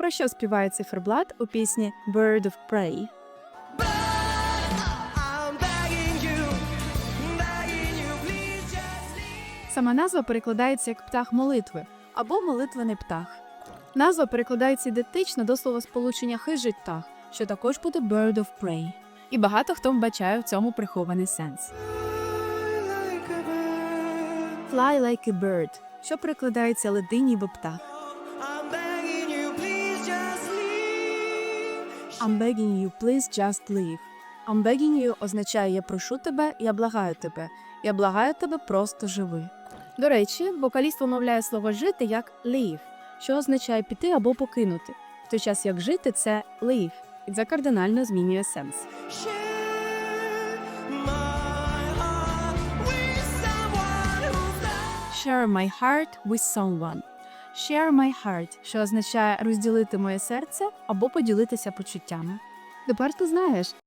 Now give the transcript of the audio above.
Про що співає циферблат у пісні Bird of Prey? Сама назва перекладається як птах молитви або молитвений птах. Назва перекладається ідентично до словосполучення хижий птах, що також буде bird of prey. І багато хто вбачає в цьому прихований сенс. Fly like a bird, що перекладається леди ніби птах. I'm begging you, please just leave. I'm begging you означає я прошу тебе, я благаю тебе. Я благаю тебе, просто живи. До речі, вокаліст вимовляє слово жити як leave, що означає піти або покинути. В той час як жити це leave, і це кардинально змінює сенс. Share my heart with someone who's not. Share my heart with someone. Share my heart, що означає розділити моє серце або поділитися почуттями. Тепер ти знаєш,